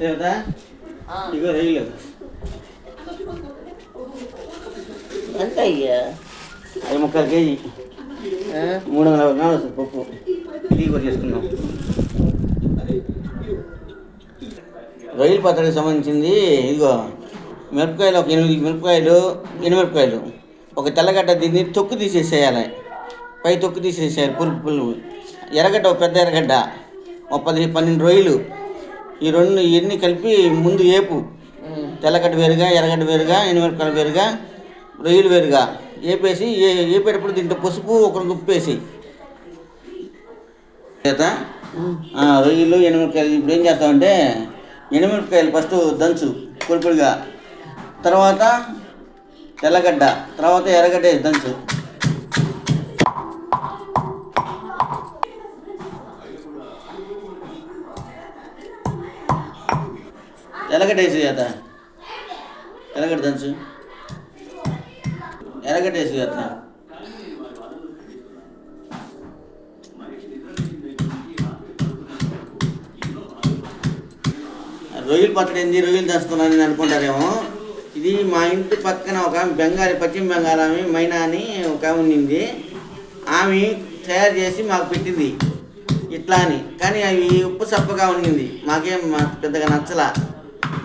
దేవతా ఇగో రొయ్యలు. ఎంత అయ్యా అవి ముక్కలు కేజీ? మూడు వందల యాభై గ్రాములు వస్తుంది పప్పు. ఇది కూడా చేసుకుందాం. రొయ్యల పచ్చడికి సంబంధించింది ఇదిగో మిరపకాయలు ఒక ఎనిమిది మిరపకాయలు ఎనిమిరపకాయలు ఒక తెల్లగడ్డ దీన్ని తొక్కు తీసేసేయాలి. పై తొక్కు తీసేసేయాలి పులుపు పులుపు. ఎర్రగడ్డ ఒక పెద్ద ఎర్రగడ్డ. ఒక పది పన్నెండు రొయ్యలు. ఈ రెండు ఇవన్నీ కలిపి ముందు ఏపు. తెల్లగడ్డ వేరుగా ఎర్రగడ్డ వేరుగా ఎనిమిరపకాయలు వేరుగా రొయ్యలు వేరుగా. వేపేసి ఏ వేపేటప్పుడు దీంట్లో పసుపు ఒక ఉప్పేసి. చేత రొయ్యలు ఎనిమిరపకాయలు ఇప్పుడు ఏం చేస్తామంటే ఎనిమిరపకాయలు ఫస్ట్ దంచు పొడిపొడిగా తర్వాత తెల్లగడ్డ తర్వాత ఎర్రగడ్డ దంచు. ఎలగటేసి చేత ఎర్రగడ్డ దంచు? ఎలగటేసి చేత రొయ్యలు పచ్చడి ఏంది? రొయ్యలు తెస్తున్నాను అనుకుంటారేమో. ఇది మా ఇంటి పక్కన ఒక ఆమె బెంగాలీ పశ్చిమ బెంగాల్ ఆమె మైనా అని ఒక ఆమె ఉన్నింది. ఆమె తయారు చేసి మాకు పెట్టింది. ఇట్లా అని. కానీ అవి ఉప్పు సప్పగా ఉన్నింది. మాకేం పెద్దగా నచ్చలా.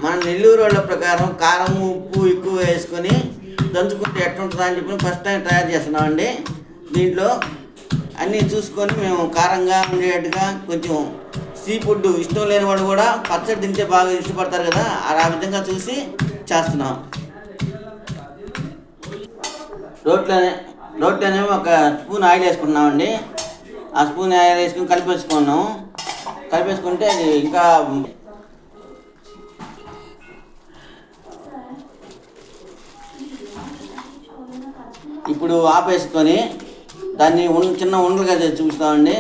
మన నెల్లూరు వాళ్ళ ప్రకారం కారం ఉప్పు ఎక్కువ వేసుకొని దంచుకుంటే ఎట్లుంటుందా అని చెప్పి ఫస్ట్ టైం తయారు చేస్తున్నామండి. దీంట్లో అన్నీ చూసుకొని మేము కారంగా ఉండేటట్టుగా కొంచెం సీ ఫుడ్ ఇష్టం లేని వాళ్ళు కూడా పచ్చడి తింటే బాగా ఇష్టపడతారు కదా ఆ విధంగా చూసి చేస్తున్నాం. రోట్లోనే రోట్లోనే ఒక స్పూన్ ఆయిల్ వేసుకున్నామండి ఆ స్పూన్ ఆయిల్ వేసుకుని కలిపేసుకున్నాం. కలిపేసుకుంటే అది ఇంకా ఇప్పుడు ఆపేసుకొని దాన్ని ఉన్ చిన్న ఉండలుగా చూపిస్తామండి.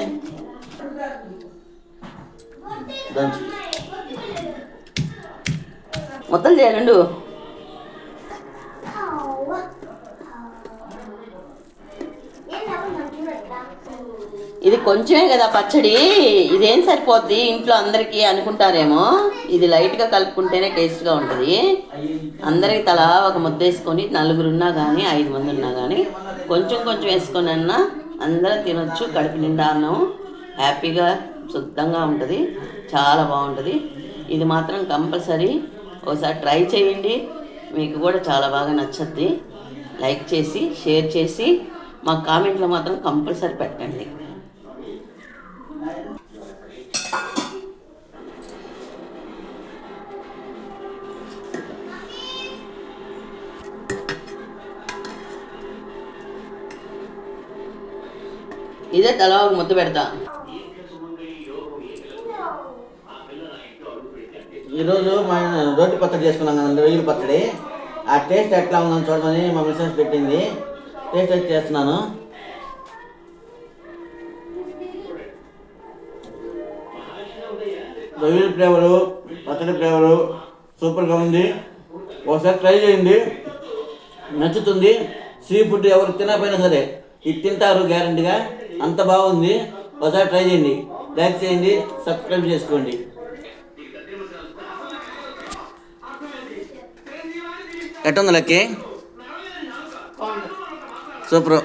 మొత్తం చేయాలండు ఇది కొంచెమే కదా పచ్చడి. ఇదేం సరిపోద్ది ఇంట్లో అందరికీ అనుకుంటారేమో. ఇది లైట్గా కలుపుకుంటేనే టేస్ట్గా ఉంటుంది. అందరికి తలా ఒక ముద్ద వేసుకొని నలుగురు ఉన్నా కానీ ఐదు మంది ఉన్నా కానీ కొంచెం కొంచెం వేసుకొని అన్నా అందరం తినొచ్చు. కడుపు నిండా అన్నం. హ్యాపీగా శుద్ధంగా ఉంటుంది. చాలా బాగుంటుంది. ఇది మాత్రం కంపల్సరీ ఒకసారి ట్రై చేయండి. మీకు కూడా చాలా బాగా నచ్చుద్ది. లైక్ చేసి షేర్ చేసి మా కామెంట్లో మాత్రం కంపల్సరీ పెట్టండి. ఇదే తలా ఒక ముద్ద పెడతా. ఈరోజు మా రోటి పచ్చడి చేసుకున్నాం కదండి రొయ్యల పచ్చడి. ఆ టేస్ట్ ఎట్లా ఉందని చూడమని మా మిస్సెస్ పెట్టింది. టేస్ట్ చేస్తున్నాను? రొయ్యల ఫ్లేవరు పచ్చడి ఫ్లేవరు సూపర్గా ఉంది. ఒకసారి ట్రై చేయండి. నచ్చుతుంది. సీ ఫుడ్ ఎవరు తినకపోయినా సరే ఇది తింటారు గ్యారంటీగా. అంత బాగుంది. ఒకసారి ట్రై చేయండి. లైక్ చేయండి సబ్స్క్రైబ్ చేసుకోండి. ఎట్టుంది లక్కి? సూపర్